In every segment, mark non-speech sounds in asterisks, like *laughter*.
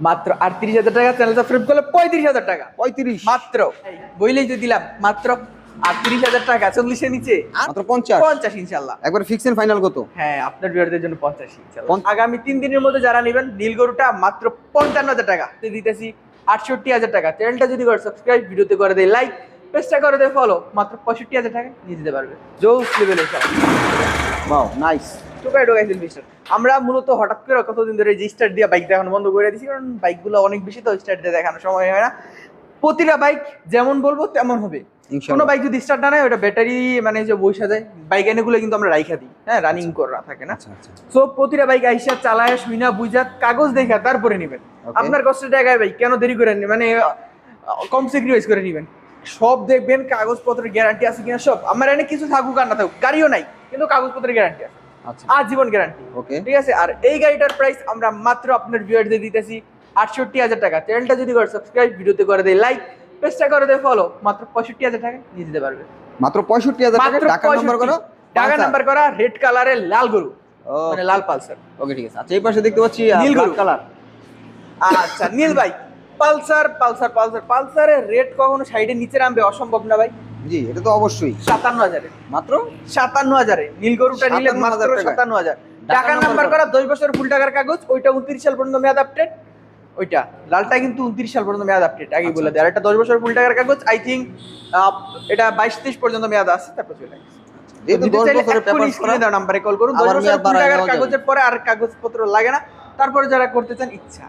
মাত্র আটত্রিশ হাজার টাকা চ্যানেল সাবস্ক্রাইব করলে পঁয়ত্রিশ হাজার টাকা। পঁয়ত্রিশ। মাত্র। বইলেই তো দিলাম মাত্র আটত্রিশ হাজার টাকা চল্লিশের নিচে। মাত্র পঞ্চাশ। পঞ্চাশ ইনশাল্লাহ একবার ফিক্স ফাইনাল কত? হ্যাঁ আপনার ভিউয়ারদের জন্য পঞ্চাশ ইনশাল্লাহ আগামী তিন দিনের মধ্যে যারা নেবেন নীল গরুটা মাত্র পঞ্চান্ন হাজার টাকা। দিতেছি আটষট্টি হাজার টাকা। চ্যানেলটা যদি করে সাবস্ক্রাইব ভিডিওতে করে দেয় লাইক পেজটা করে দেয় ফলো মাত্র পঁয়ষট্টি হাজার টাকা নিয়ে দিতে পারবে। জোস লেভেলের সব বাও নাইস আমরা মূলত হঠাৎ করে কতদিন ধরে যে স্টার্ট দিয়ে বাইক দেখানো বন্ধ করে দিয়েছি কারণ বাইকগুলো অনেক বেশি তো স্টার্ট দিয়ে দেখানো সময় হয় না। প্রতিটা বাইক যেমন বলব তেমন হবে। কোনো বাইক যদি স্টার্ট না নেয় ওটা ব্যাটারি মানে যে বসে যায় বাইক এনেগুলো কিন্তু আমরা রাইখা দিই। হ্যাঁ রানিং করা থাকে না। আচ্ছা আচ্ছা। সো প্রতিটা বাইক আইসা চালায় শুইনা বুঝা কাগজ দেখা তারপরে নেবেন। আপনার কষ্টের জায়গায় ভাই কেন দেরি করে মানে কম স্যাক্রিফাইস করে নেবেন। সব দেখবেন কাগজপত্রের গ্যারান্টি আছে কিনা সব। আমার এনে কিছু থাকুক আর না থাকুক গাড়িও নাই কিন্তু কাগজপত্রের গ্যারান্টি আছে। আচ্ছা আজীবন গ্যারান্টি ওকে ঠিক আছে? আর এই গাড়িটার প্রাইস আমরা মাত্র আপনার ভিউয়ারদের দিতেছি আটষট্টি হাজার টাকা। চ্যানেলটা যদি করে সাবস্ক্রাইব ভিডিওতে করে দেয় লাইক পেজটা করে দেয় ফলো মাত্র পঁয়ষট্টি হাজার টাকা নিয়ে দিতে পারবে। মাত্র পঁয়ষট্টি হাজার টাকা? ঢাকা নাম্বার করো? টাকা নাম্বার করা রেড কালারের লাল গরু মানে লাল পালসার। ওকে ঠিক আছে। আচ্ছা এই পাশে দেখতে পাচ্ছি নীল গরু। কালার আচ্ছা নীল ভাই পালসার পালসার পালসার পালসারের রেট কখনো সাইডের নিচে নামবে? অসম্ভব না ভাই। জি এটা তো অবশ্যই। সাতান্ন হাজারে। মাত্র? সাতান্ন হাজারে। নীল মাত্র। সাতান্ন হাজার। টাকা নাম্বার করা। দশ বছর ফুল টাকার কাগজ ওইটা উনত্রিশ সাল পর্যন্ত মেয়াদ আপডেট ওইটা। লালটা কিন্তু উনত্রিশ সাল পর্যন্ত মেয়াদ আপডেট আগেই আচ্ছা, বলে দেয়। আর একটা দশ বছর ফুল টাকার কাগজ আই থিঙ্ক এটা বাইশ তেইশ পর্যন্ত মেয়াদ আছে তারপর চলে গেছে তারপরে যারা করতে চান ইচ্ছা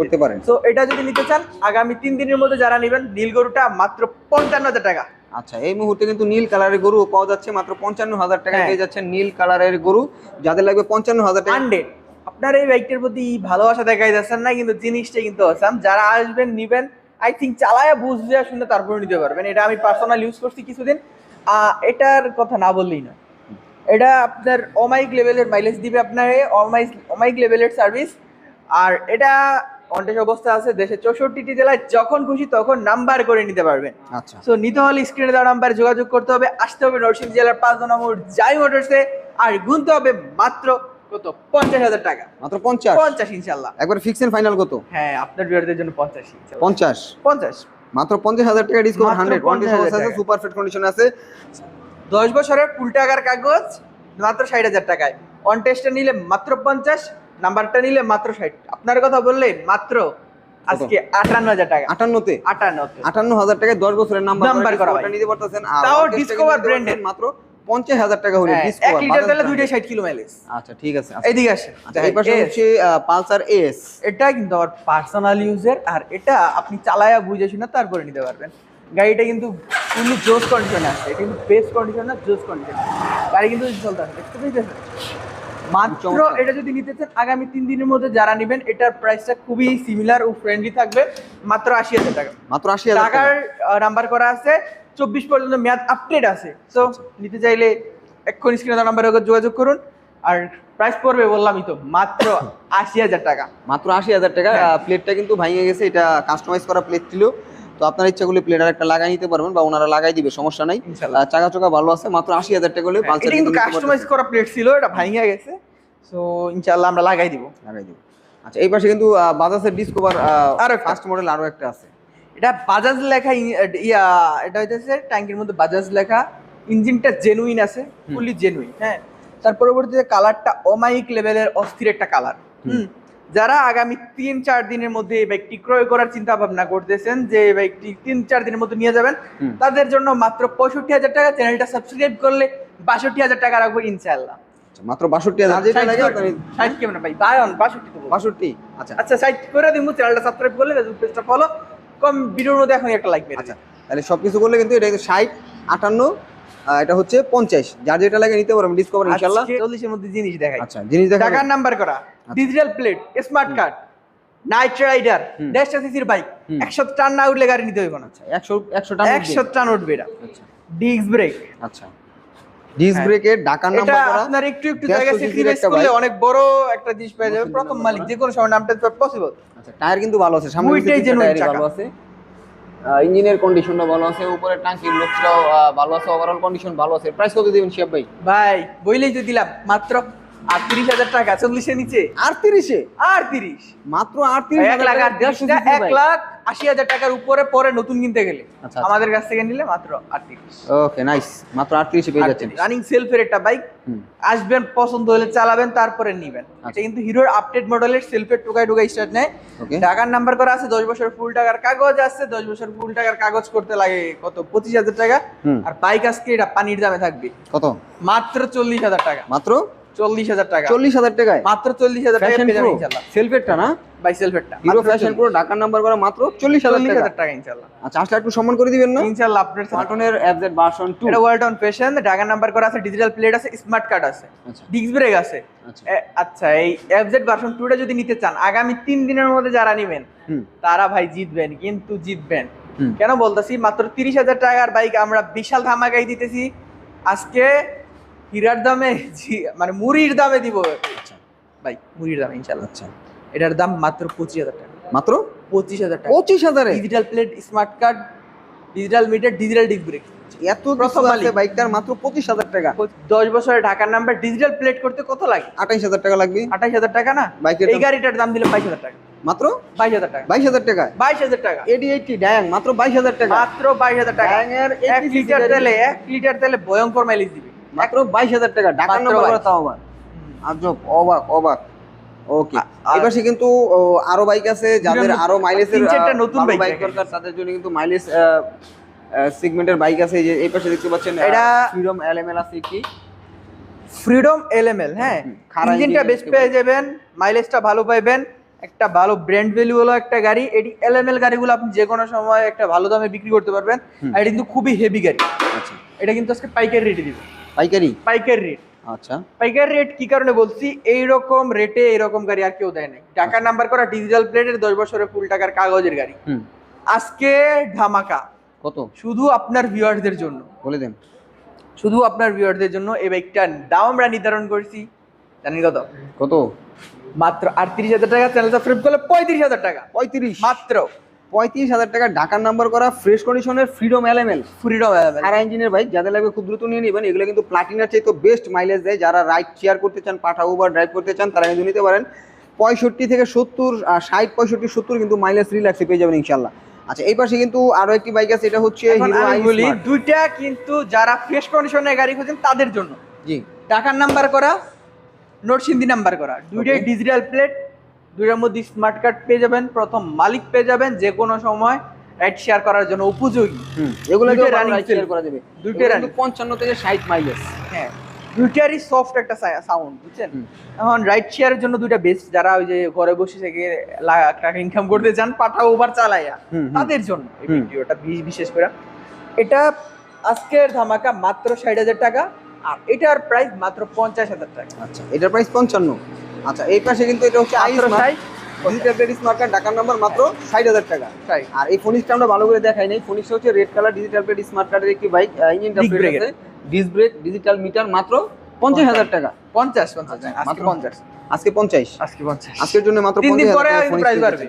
করতে পারেন। তো এটা যদি নিতে চান আগামী তিন দিনের মধ্যে যারা নেবেন নীল গরুটা মাত্র পঞ্চান্ন হাজার টাকা। আচ্ছা এই মুহূর্তে কিন্তু নীল কালারের গরু পাওয়া যাচ্ছে মাত্র পঞ্চান্ন হাজার টাকা হ্যাঁ। পেয়ে যাচ্ছেন নীল কালারের গরু যাদের লাগবে পঞ্চান্ন হাজার টাকা। হান্ড্রেড। আপনার এই বাইকটার প্রতি ভালোবাসা দেখাই যাচ্ছেন না কিন্তু জিনিসটা কিন্তু আসাম যারা আসবেন নিবেন আই থিঙ্ক চালায়া বুঝতে শুনে তারপরে নিতে পারবেন। এটা আমি পার্সোনাল ইউজ করছি কিছুদিন। আহ, এটার কথা না বললেই না এটা আপনার অমাইক লেভেলের মাইলেজ দিবে আপনার অমাইক অমাইক লেভেলের সার্ভিস আর এটা কন্টেস্ট অবস্থা আছে দেশের চৌষট্টিটি জেলায় যখন খুশি তখন নাম্বার করে নিতে পারবেন আচ্ছা। সো নিতে হলে স্ক্রিনে দেওয়া নাম্বারে যোগাযোগ করতে হবে আসতে হবে নরসিংদী জেলার পাঁচ নম্বর জাই মোটরসে আর গুনতে হবে মাত্র কত? পঞ্চাশ হাজার টাকা। মাত্র পঞ্চাশ? পঞ্চাশ ইনশাল্লাহ। একবার ফিক্স এন্ড ফাইনাল কত? হ্যাঁ আপনার ভিউয়ারদের জন্য পঞ্চাশ পঞ্চাশ? পঞ্চাশ। মাত্র পঞ্চাশ হাজার টাকা ডিসকাউন্ট হান্ড্রেড 50,000 আছে। সুপার ফিট কন্ডিশন আছে। দশ বছরের ফুল টাকার কাগজ মাত্র ষাট হাজার টাকায়। অন টেস্টটা নিলে মাত্র পঞ্চাশ নাম্বারটা নিলে মাত্র ষাট। আপনার কথা বললে মাত্র আজকে আটান্ন হাজার টাকা। আটান্নতে? আটান্ন আটান্ন হাজার টাকায় দশ বছরের নাম্বার নাম্বার করা। নিতে পারতেছেন। আর তাও brand-এর। পারতেছেন মাত্র পঞ্চাশ হাজার টাকা হলে হ্যাঁ, এক লিটার তেলে ষাট কিলো মাইলেজ আচ্ছা ঠিক আছে। আচ্ছা। এইদিকে আসে আচ্ছা এই পাশে হচ্ছে পালসার এস এটা কিন্তু আমার পার্সোনাল ইউজের আর এটা আপনি চালায়া বুঝে শুনে তারপরে নিতে পারবেন। গাড়িটা কিন্তু ফুললি জোস কন্ডিশনে আছে। এটা কিন্তু বেস্ট কন্ডিশন না জোস কন্ডিশন গাড়ি কিন্তু চলতে আছে দেখতে পেয়েছেন? মাত্র এটা যদি নিতে চান আগামী তিন দিনের মধ্যে যারা নেবেন এটার প্রাইসটা খুবই সিমিলার ও ফ্রেন্ডলি থাকবে। মাত্র আশি হাজার টাকা। মাত্র আশি হাজার টাকার নাম্বার করা আছে চব্বিশ পর্যন্ত মেয়াদ আপডেট আছে। তো নিতে চাইলে এক্ষুনি স্ক্রিনে নাম্বারে যোগাযোগ করুন। আর প্রাইস পড়বে বললামই তো মাত্র *laughs* আশি হাজার টাকা। মাত্র আশি হাজার টাকা হ্যাঁ। প্লেটটা কিন্তু ভাঙে গেছে এটা কাস্টমাইজ করা প্লেট ছিল। তো আপনার ইচ্ছা করলে প্লেট আর একটা লাগাই নিতে পারবেন বা ওনারা লাগাই দিবে সমস্যা নাই। চাকা চোকা ভালো আছে মাত্র আশি হাজার টাকা হলে হ্যাঁ, পালসার কিন্তু কাস্টমাইজ করা প্লেট ছিল এটা ভাঙিয়া গেছে। সো ইনশাআল্লাহ আমরা লাগাই দিব। লাগাই দিব। আচ্ছা এই পাশে কিন্তু বাজাজের ডিসকভার আরও ফার্স্ট মডেল আরও একটা আছে। এটা বাজাজ লেখা ইয়া এটা হইতেছে ট্যাঙ্কের মধ্যে বাজাজ লেখা। ইঞ্জিনটা জেনুইন আছে ফুললি জেনুইন হ্যাঁ। তার পরবর্তীতে কালারটা অমাইক লেভেলের অস্থির একটা কালার হুম। যারা আগামী তিন চার দিনের মধ্যে এই বাইকটি ক্রয় করার চিন্তা ভাবনা করতেছেন যে এই বাইকটি তিন চার দিনের মধ্যে নিয়ে যাবেন তাদের জন্য মাত্র পঁয়ষট্টি হাজার টাকা চ্যানেলটা সাবস্ক্রাইব করলে বাষট্টি হাজার টাকা রাখব ইনশাআল্লাহ। আচ্ছা, মাত্র বাষট্টি হাজার ষাট কেমন ভাই? বায়ন বাষট্টি বাষট্টি আচ্ছা। আচ্ছা সাইড করে দিমু চ্যানেলটা সাবস্ক্রাইব করলে ফেসবুক পেজটা ফলো কম ভিডিওর মধ্যে এখন একটা লাইক আচ্ছা তাহলে সবকিছু করলে কিন্তু এটা ষাট আটান্ন এটা হচ্ছে পঞ্চাশ। যার যেটা লাগে নিতে পারবেন ডিসকভার ইনশাল্লাহ চল্লিশের মধ্যে জিনিস দেখাই। আচ্ছা জিনিস দেখা টাকার নাম্বার করা। Digital plate smart card night rider দেড়শো সিসির বাইক একশো টান না উঠলে গাড়ি নিতে হইব না। আচ্ছা একশো একশো টাকা একশো টান উঠবে এটা। আচ্ছা। ডিস্ক ব্রেক আচ্ছা। ডিস্ক হ্যাঁ। ব্রেকের নাম্বার করা। আপনার একটু একটু জায়গা cc একটা করলে অনেক বড় একটা জিনিস পেয়ে যাবে। প্রথম মালিক যে কোনো সময় নামটা পসিবল আচ্ছা টায়ার কিন্তু ভালো আছে। সামনে ভালো আছে। ইঞ্জিনের কন্ডিশনটা ভালো আছে। লুকসটাও ভালো আছে। ওভারঅল কন্ডিশন ভালো আছে। প্রাইস কত দিবেন শিয়াব ভাই? ভাই বইলেই তো দিলাম মাত্র আটত্রিশ হাজার টাকা চল্লিশের নিচে? আটত্রিশে মাত্র আটত্রিশ এক লাখ এক লাখ আশি হাজার টাকার উপরে পরে নতুন কিনতে গেলে। আচ্ছা, আমাদের কাছ থেকে নিলে মাত্র আটত্রিশ ওকে নাইস। মাত্র আটত্রিশে পেয়ে যাচ্ছেন। রানিং সেলফের একটা বাইক আসবেন পছন্দ হলে চালাবেন তারপরে নিবেন। আচ্ছা। এটা কিন্তু হিরোর আপডেট মডেলের সেলফের টোকায় টোকাই স্টার্ট নেয়। ঢাকার নাম্বার করা আছে দশ বছর ফুল টাকার কাগজ আছে দশ বছর ফুল টাকার কাগজ করতে লাগে কত? পঁচিশ হাজার টাকা। আর বাইক আজকে এটা পানির দামে থাকবে। কত? মাত্র চল্লিশ হাজার টাকা। মাত্র? চল্লিশ হাজার টাকা। চল্লিশ হাজার টাকায়? মাত্র চল্লিশ হাজার টাকা ফ্যাশন পেয়ে যাবেন প্রো ইনশাল্লাহ সেলফেটটা না? বাই সেলফেরটা হিরো ফ্যাশন প্রো ঢাকার নাম্বার করা মাত্র চল্লিশ হাজার টাকা হাজার টাকা। ইনশাল্লাহ আচ্ছা আসলে একটু সম্মান করে দিবেন না? ইনশাল্লাহ আপনার সাথে- মাটনের ভার্সন টু এটা ওয়ার্ল্ড অন ফ্যাশন ঢাকার নাম্বার করা আছে ডিজিটাল প্লেট আছে স্মার্ট কার্ড আছে। আচ্ছা। ডিস্ক ব্রেক আছে। আচ্ছা। এ- আচ্ছা এই ভার্সন টুটা যদি নিতে চান আগামী তিন দিনের মধ্যে যারা নেবেন তারা ভাই জিতবেন কিন্তু জিতবেন। কেন বলতেছি মাত্র তিরিশ হাজার টাকার বাইক আমরা বিশাল ধামাকাই দিতেছি। আজকে হীরার দামে জি- মানে মুড়ির দামে দিব। আচ্ছা। ভাই মুড়ির দামে ইনশাল্লাহ আচ্ছা। এটার দাম মাত্র পঁচিশ হাজার টাকা। মাত্র? পঁচিশ হাজার টাকা। পঁচিশ হাজারে? Digital plate smart card digital meter digital disc brake এত প্রথম বাইকটার মাত্র পঁচিশ হাজার টাকা। দশ বছরের ঢাকার নাম্বার ডিজিটাল প্লেট করতে কত লাগে? আঠাইশ হাজার টাকা লাগবে। আঠাইশ হাজার টাকা না? বাইকের এই গাড়িটার দাম দিলে বাইশ হাজার টাকা। মাত্র? বাইশ হাজার টাকা। বাইশ হাজার টাকা। বাইশ হাজার টাকা। এডি এইটটি ড্যাং মাত্র বাইশ হাজার টাকা। মাত্র বাইশ হাজার টাকা। ড্যাং এর এক লিটার তেলে এক লিটার তেলে ভয়ঙ্কর মাইলেজ দিবে। মাত্র বাইশ হাজার টাকা ঢাকার নাম্বার তাও আবার। আজব অবাক অবাক। ওকে এবার কিন্তু আরও বাইক আছে যাদের আরও মাইলেজের তিন নতুন বাইক দরকার তাদের জন্য কিন্তু মাইলেজ সেগমেন্টের বাইক আছে এই যে এই পাশে দেখতে পাচ্ছেন এটা- ফ্রিডম এলএমএল আছে কি? ফ্রিডম এলএমএল হ্যাঁ। ইঞ্জিনটা দেখতে পেয়ে যাবেন মাইলেজটা ভালো পাইবেন একটা ভালো ব্র্যান্ড ভ্যালু হলো একটা গাড়ি এটি এলএমএল গাড়িগুলো আপনি যে কোনো সময় একটা ভালো দামে বিক্রি করতে পারবেন আর এটা কিন্তু খুবই হেভি গাড়ি। আচ্ছা। এটা কিন্তু আজকে পাইকারি রেটে দিবে পাইকারি? পাইকারি রেট আচ্ছা। পাইকারি রেট কি কারণে বলছি? এইরকম রেটে এরকম গাড়ি আর কেউ দেয় নাই। টাকার নাম্বার করা ডিজিটাল প্লেটের দশ বছরের ফুল টাকার কাগজের গাড়ি। আজকে ধামাকা। কত? শুধু আপনার ভিউয়ারদের জন্য। বলে দেন। শুধু আপনার ভিউয়ারদের জন্য এই বাইকটার দাম আমরা নির্ধারণ করছি। জানেন কত? কত? মাত্র আটত্রিশ হাজার টাকা। চ্যানেল সাবস্ক্রাইব করলে পঁয়ত্রিশ হাজার টাকা। পঁয়ত্রিশ। মাত্র। পঁয়ত্রিশ হাজার টাকা ঢাকার নাম্বার করা ফ্রেশ কন্ডিশনের ফ্রিডম এলএমএল ফ্রিডম সারা ইঞ্জিনের বাইক যাদের লাগবে খুব দ্রুত নিয়ে নেবেন এগুলো কিন্তু প্লাটিনার চাইতে বেস্ট মাইলেজ দেয়। যারা রাইড শেয়ার করতে চান পাঠা উবার ড্রাইভ করতে চান তারা কিন্তু নিতে পারেন। পঁয়ষট্টি থেকে সত্তর ষাট পঁয়ষট্টি সত্তর কিন্তু মাইলেজ রিল্যাক্সে পেয়ে যাবেন ইনশাল্লাহ আচ্ছা এই পাশে কিন্তু আরও একটি বাইক আছে এটা হচ্ছে বলি দুইটা কিন্তু যারা ফ্রেশ কন্ডিশনের গাড়ি খুঁজছেন তাদের জন্য। জি। টাকার নাম্বার করা নোটসিন্দি নাম্বার করা। দুইটাই ডিজিটাল প্লেট দুইটার মধ্যে স্মার্ট কার্ড পেয়ে যাবেন প্রথম মালিক পেয়ে যাবেন যে কোনো সময় রাইড শেয়ার করার জন্য উপযোগী। এগুলো running শেয়ার করা যাবে running। কিন্তু পঞ্চান্ন থেকে ষাট মাইলেজ হ্যাঁ দুইটারই সফট একটা সাউন্ড বুঝছেন? এখন রাইড শেয়ারের জন্য দুইটা বেস্ট যারা ওই যে ঘরে বসে থেকে লাখ টাকা ইনকাম করতে চান পাঠা ওভার চালাইয়া। তাদের জন্য এই ভিডিওটা বিশেষ করে। এটা আজকের ধামাকা মাত্র ষাট হাজার টাকা আর এটার প্রাইস মাত্র পঞ্চাশ হাজার টাকা। আচ্ছা এটার প্রাইস পঞ্চান্ন। আচ্ছা এই পাশে কিন্তু এটা হচ্ছে আই স্মার্ট ঢাকার নাম্বার মাত্র ষাট হাজার টাকা। আর এই ফোনিক্সটা আমরা ভালো করে দেখাই নাই। ফোনিক্সটা হচ্ছে red colour digital plate smart কার্ডের একটি বাইক। আছে। ডিস ব্রেক ডিজিটাল মিটার মাত্র পঞ্চাশ হাজার টাকা। পঞ্চাশ পঞ্চাশ। আচ্ছা, আজকে পঞ্চাশ। আজকে পঞ্চাশ। আজকে পঞ্চাশ। আজকের জন্য মাত্র পঞ্চাশ